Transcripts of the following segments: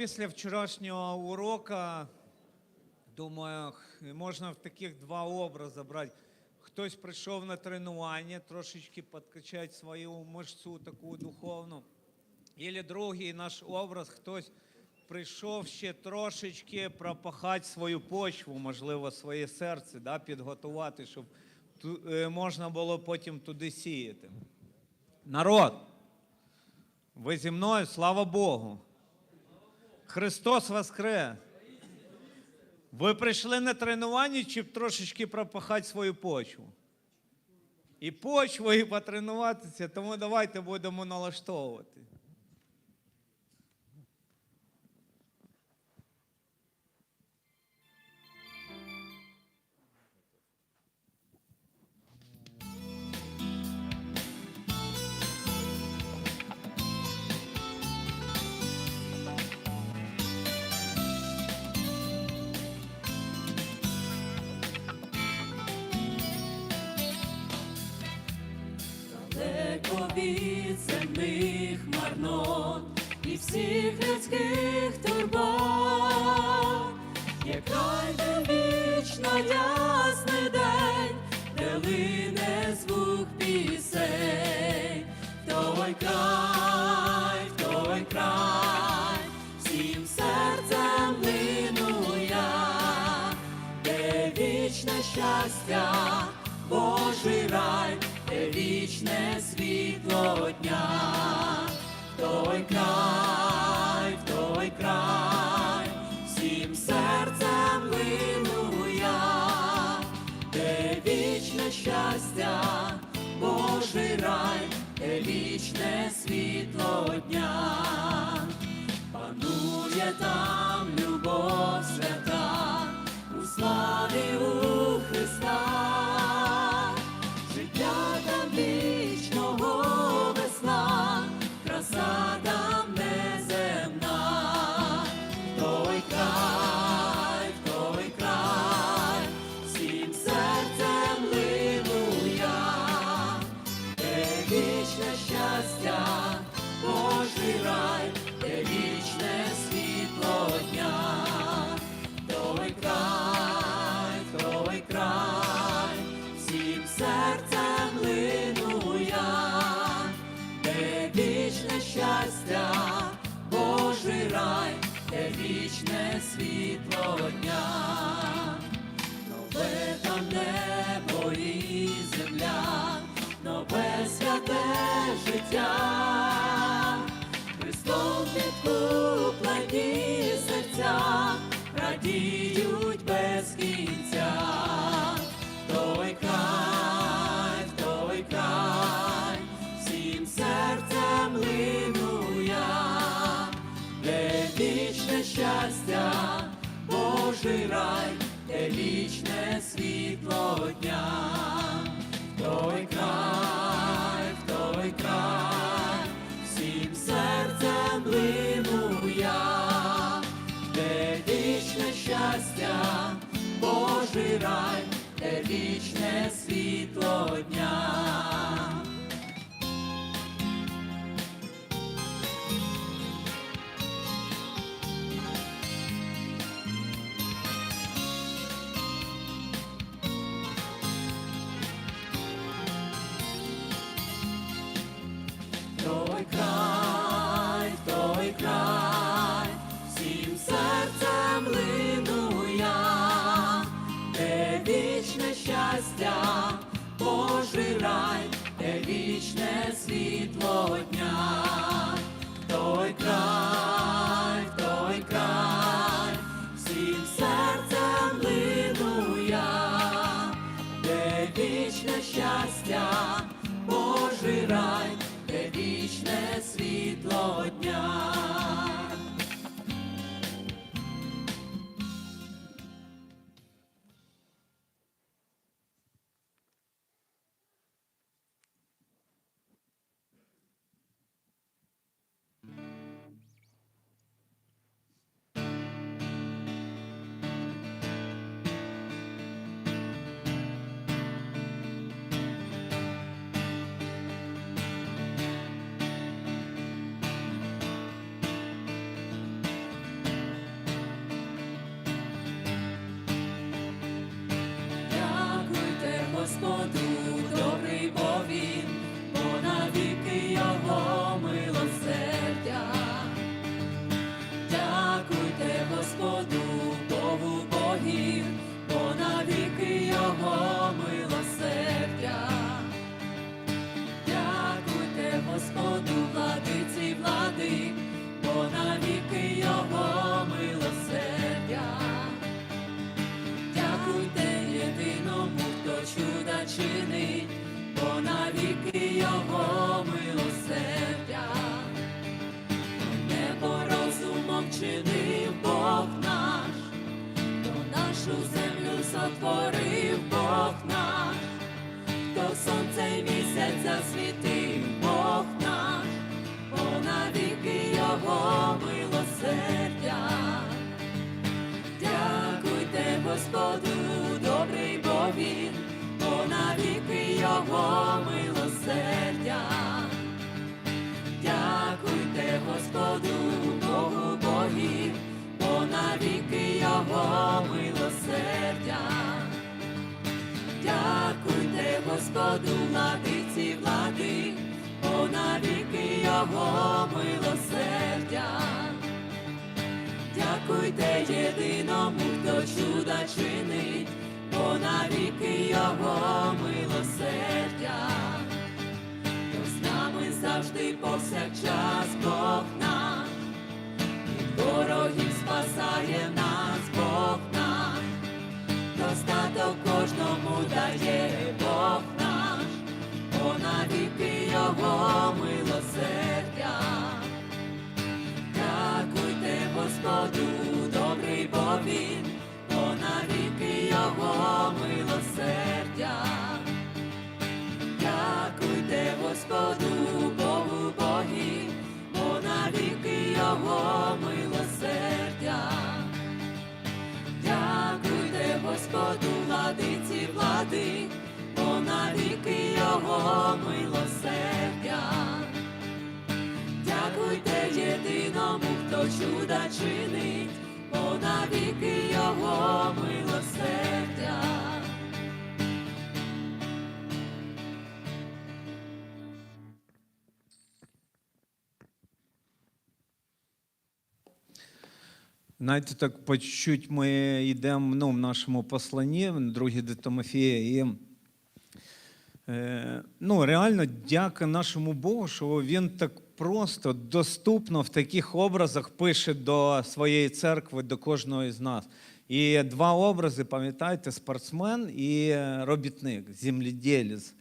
після вчорашнього урока, думаю, можна в таких два образи брати. Хтось прийшов на тренування, трошечки підкачати свою мишцю таку духовну. Ілі другий наш образ, хтось прийшов ще трошечки пропахати свою почву, можливо, своє серце, да, підготувати, щоб е, можна було потім туди сіяти. Народ, ви зі мною, слава Богу. Христос Воскрес! Ви прийшли на тренування, щоб трошечки пропахати свою почву. І почву, і потренуватися, тому давайте будемо налаштовувати. Від земних марнот і всіх людських турбот, є край, де вічно ясний день, де лине звук пісень, той край, той край, всім серцем лину де вічне щастя, вічне світло дня, в той край, в той край, всім серцем лину я, де вічне щастя, Божий рай, де вічне світло дня, земля, Його милосердя. Дякуйте Господу, владиці влади, понавіки його милосердя. Дякуйте єдиному, хто чуда чинить, понавіки його милосердя. З нами завжди повсякчас Бог наш, від ворогів спасає нас понавіки його милосердя. Дякуйте єдиному, хто чуда чинить, понавіки його милосердя. Знаєте, так по чуть-чуть ми йдемо ну, в нашому посланні, в другі до Тимофія, і ну, реально дяка нашому Богу, що він так просто, доступно в таких образах пише до своєї церкви, до кожного із нас. І два образи, пам'ятаєте, спортсмен і робітник, земледілець.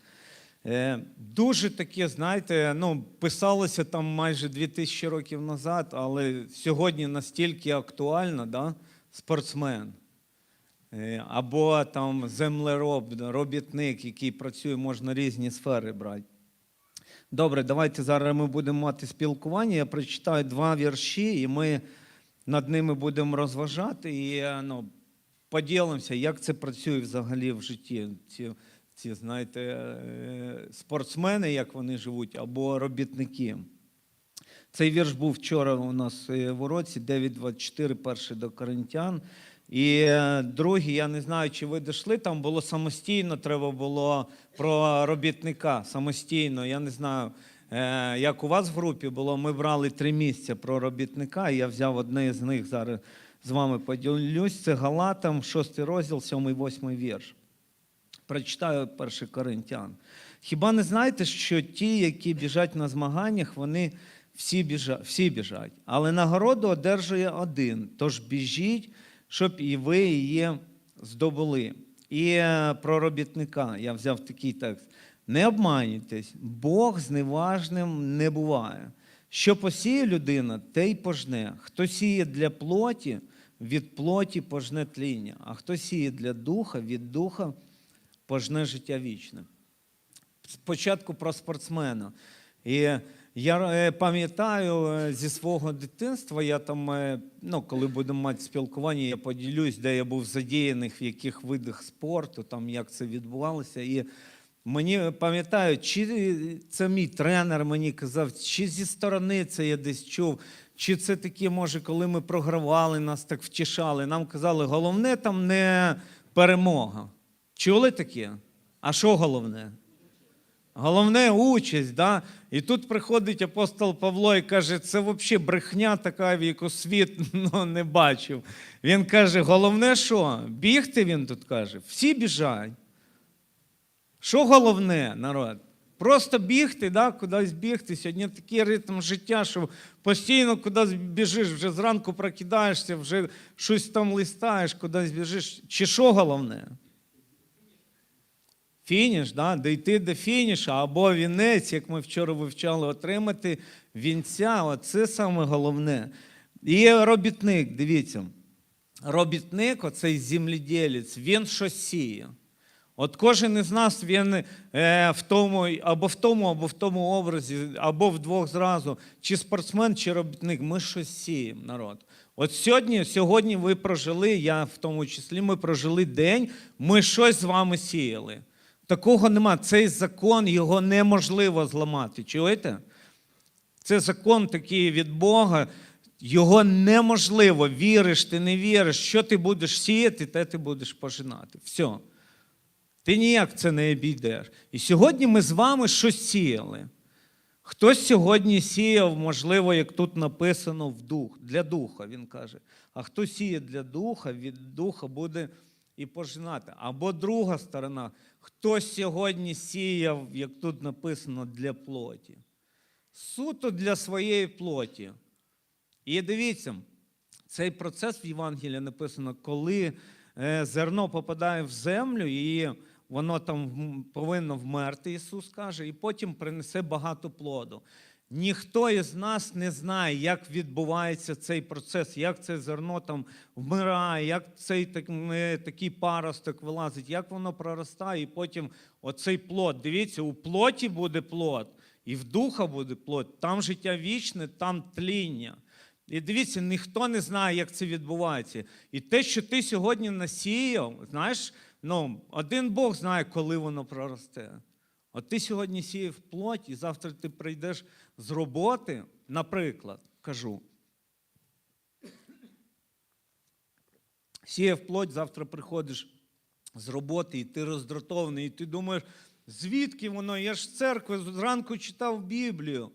Е, Дуже таке, знаєте, ну, писалося там майже 2000 років назад, але сьогодні настільки актуально, да? спортсмен. Е, Або там землероб, робітник, який працює, можна різні сфери брати. Добре, давайте зараз ми будемо мати спілкування. Я прочитаю два вірші, і ми над ними будемо розважати і е, ну, поділимося, як це працює взагалі в житті. Ці, ці знаєте, е, спортсмени, як вони живуть, або робітники. Цей вірш був вчора у нас в уроці 9.24, перший до Коринтян. І е, другий, я не знаю, чи ви дійшли, там було самостійно, треба було про робітника. Самостійно, я не знаю, е, як у вас в групі було, ми брали три місця про робітника, і я взяв одне з них зараз з вами поділюсь. Це Галатам, 6 розділ, 7, 8 вірш. Прочитаю перший Коринтян. Хіба не знаєте, що ті, які біжать на змаганнях, вони всі біжать, всі біжать, але нагороду одержує один. Тож біжіть, щоб і ви її здобули. І е, про робітника я взяв такий текст. Не обманюйтесь, Бог зневажним не буває. Що посіє людина, те й пожне. Хто сіє для плоті, від плоті пожне тління, а хто сіє для духа, від духа пожне життя вічне. Спочатку про спортсмена. І я е, пам'ятаю е, зі свого дитинства, я там, е, ну, коли будемо мати спілкування, я поділюсь, де я був задіяний, в яких видах спорту, там, як це відбувалося. І мені пам'ятаю, чи це мій тренер мені казав, чи зі сторони це я десь чув, чи це такі, може, коли ми програвали, нас так втішали. Нам казали, головне там не перемога. Чули таке? А що головне? Головне участь, да? і тут приходить апостол Павло і каже, це взагалі брехня така, в яку світ ну, не бачив. Він каже, головне що? Бігти він тут каже, всі біжать. Що головне, народ? Просто бігти, да, кудись бігти. Сьогодні такий ритм життя, що постійно кудись біжиш, вже зранку прокидаєшся, вже щось там листаєш, кудись біжиш. Чи що головне? Фініш, да? дійти до фініша або вінець, як ми вчора вивчали, отримати вінця. Оце саме головне. І робітник, дивіться. робітник, оцей земледілець, він щось сіє. От кожен із нас він е, в тому, або в тому, або в тому образі, або вдвох зразу, чи спортсмен, чи робітник, ми щось сіємо, народ. От сьогодні, сьогодні ви прожили, я в тому числі, ми прожили день, ми щось з вами сіяли. Такого нема. Цей закон його неможливо зламати. Чуєте? Це закон такий від Бога. Його неможливо, віриш, ти не віриш, що ти будеш сіяти, те ти будеш пожинати. Все. Ти ніяк це не обійдеш. І сьогодні ми з вами щось сіяли. Хтось сьогодні сіяв, можливо, як тут написано, в дух, для духа, він каже. А хто сіє для духа, від духа буде і пожинати. Або друга сторона, хто сьогодні сіяв, як тут написано, для плоті. Суто для своєї плоті. І дивіться, цей процес в Євангелії написано, коли е, зерно попадає в землю, і воно там повинно вмерти, Ісус каже, і потім принесе багато плоду. Ніхто із нас не знає, як відбувається цей процес, як це зерно там вмирає, як цей так- е, такий паросток вилазить, як воно проростає, і потім оцей плод. Дивіться, у плоті буде плод, і в духа буде плод. Там життя вічне, там тління. І дивіться, ніхто не знає, як це відбувається. І те, що ти сьогодні насіяв, знаєш, ну, один Бог знає, коли воно проросте. От ти сьогодні сіяв плоть, і завтра ти прийдеш з роботи, наприклад, кажу. Сіяв плоть, завтра приходиш з роботи, і ти роздратований, і ти думаєш, звідки воно? Я ж з церкви зранку читав Біблію.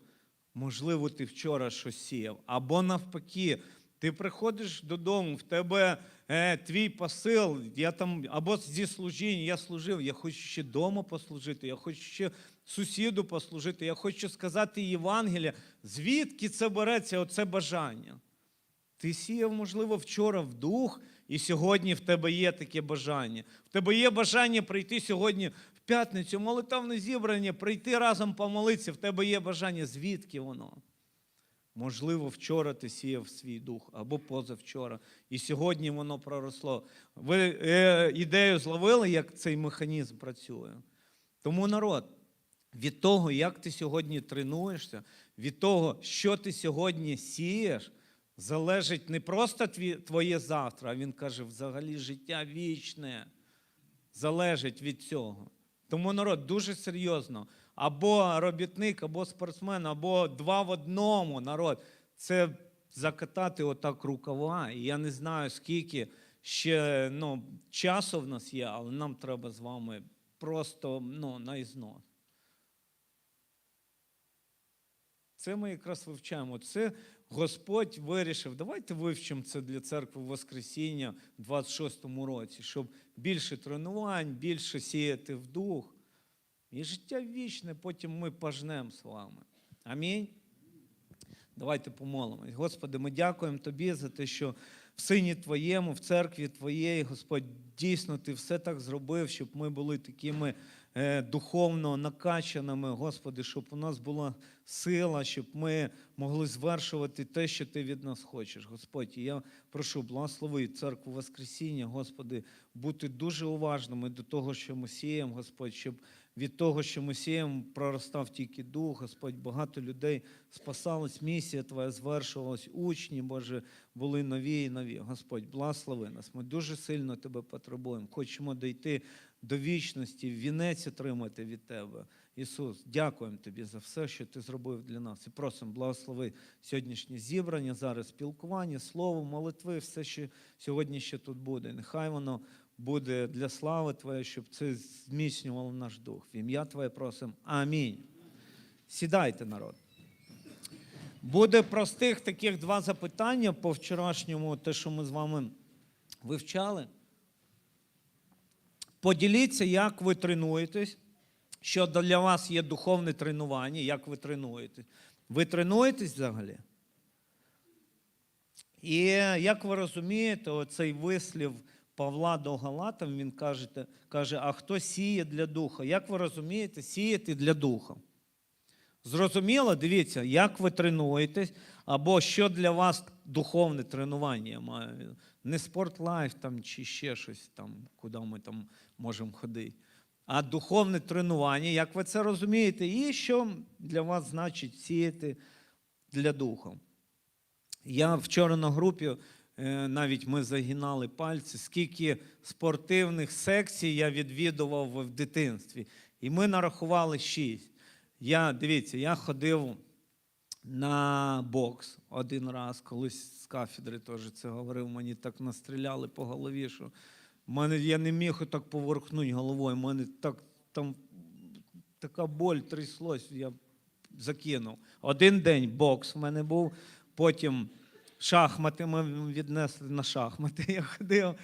Можливо, ти вчора щось сіяв. Або навпаки, ти приходиш додому, в тебе е, твій посил, я там, або зі служіння, я служив, я хочу ще вдома послужити, я хочу ще сусіду послужити, я хочу сказати Євангелія. Звідки це береться оце бажання? Ти сіяв, можливо, вчора в дух, і сьогодні в тебе є таке бажання. В тебе є бажання прийти сьогодні в п'ятницю, молитовне зібрання, прийти разом помолитися. В тебе є бажання, звідки воно? Можливо, вчора ти сіяв свій дух або позавчора, і сьогодні воно проросло. Ви е, ідею зловили, як цей механізм працює. Тому народ, від того, як ти сьогодні тренуєшся, від того, що ти сьогодні сієш, залежить не просто твоє завтра, а він каже, взагалі життя вічне залежить від цього. Тому народ дуже серйозно. Або робітник, або спортсмен, або два в одному народ. Це закатати отак рукава. І я не знаю, скільки ще ну, часу в нас є, але нам треба з вами просто ну, на. Це ми якраз вивчаємо. Це Господь вирішив. Давайте вивчимо це для церкви Воскресіння в 26-му році, щоб більше тренувань, більше сіяти в дух. І життя вічне, потім ми пожнемо з вами. Амінь. Давайте помолимось. Господи, ми дякуємо Тобі за те, що в сині Твоєму, в церкві Твоєї, Господь, дійсно Ти все так зробив, щоб ми були такими е, духовно накачаними, Господи, щоб у нас була сила, щоб ми могли звершувати те, що Ти від нас хочеш. Господь, і я прошу, благослови церкву Воскресіння, Господи, бути дуже уважними до того, що ми сіємо, Господь, щоб від того, що ми сіємо, проростав тільки дух, Господь, багато людей спасалось, місія Твоя звершувалась, учні, Боже, були нові і нові. Господь, благослови нас. Ми дуже сильно Тебе потребуємо. Хочемо дійти до вічності, вінець отримати від Тебе. Ісус, дякуємо Тобі за все, що Ти зробив для нас. І просимо, благослови сьогоднішнє зібрання, зараз спілкування, слово, молитви, все, що сьогодні ще тут буде. Нехай воно буде для слави Твоєї, щоб це зміцнювало наш дух. В ім'я Твоє просимо. Амінь. Сідайте, народ. Буде простих таких два запитання по вчорашньому, те, що ми з вами вивчали. Поділіться, як ви тренуєтесь, що для вас є духовне тренування, як ви тренуєтесь. Ви тренуєтесь взагалі? І як ви розумієте, оцей вислів Павла до Галатам, він каже, каже, а хто сіє для духа? Як ви розумієте, сіяти для духа? Зрозуміло, дивіться, як ви тренуєтесь, або що для вас духовне тренування. я маю. Не спортлайф там чи ще щось там, куди ми там можемо ходити. А духовне тренування, як ви це розумієте, і що для вас значить сіяти для духу. Я вчора на групі навіть ми загинали пальці, скільки спортивних секцій я відвідував в дитинстві. І ми нарахували шість. Я, дивіться, я ходив на бокс один раз, колись з кафедри теж це говорив, мені так настріляли по голові, що мене, я не міг отак поверхнути головою. Мене так там така боль тряслась, я закинув. Один день бокс в мене був, потім шахмати ми віднесли на шахмати. Я ходив,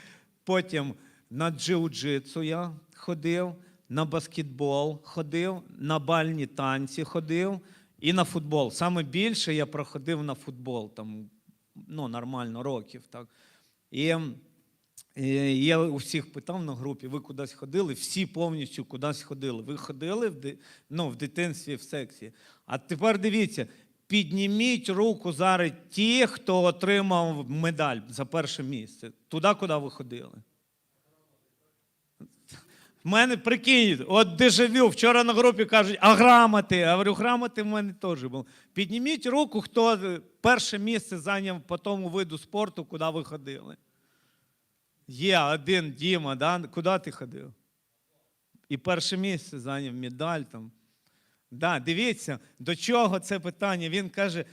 потім на джиу-джитсу я ходив, на баскетбол ходив, на бальні танці ходив і на футбол. Саме більше я проходив на футбол, там, ну, нормально, років. Так. І і я у всіх питав на групі, ви кудись ходили? Всі повністю кудись ходили. Ви ходили в, ну, в дитинстві в секції. А тепер дивіться, підніміть руку зараз ті, хто отримав медаль за перше місце. Туди, куди ви ходили. В мене прикинь, от дежавю, вчора на групі кажуть, а грамоти? Я говорю, грамоти в мене теж було. Підніміть руку, хто перше місце зайняв по тому виду спорту, куди ви ходили. Є один Діма, да? куди ти ходив? І перше місце зайняв медаль там. Да, дивіться, до чого це питання. Він каже: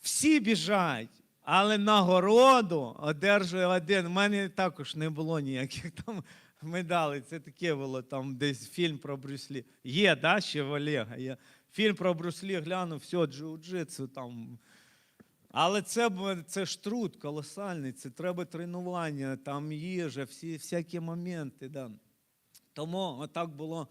всі біжать, але нагороду одержує один. У мене також не було ніяких там медалей. Це таке було там десь фільм про Брюслі. Є, да, ще в Олега. Є. Фільм про Брюслі глянув, все, джиу-джитсу там. Але це, це ж труд колосальний, це треба тренування, там їжа, всі, всякі моменти. Да. Тому отак було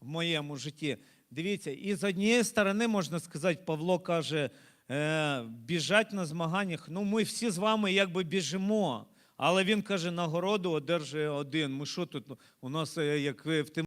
в моєму житті. Дивіться, і з однієї сторони, можна сказати, Павло каже, е, біжать на змаганнях. Ну, ми всі з вами якби біжимо. Але він каже, нагороду одержує один. Ми що тут? У нас, е, як в тим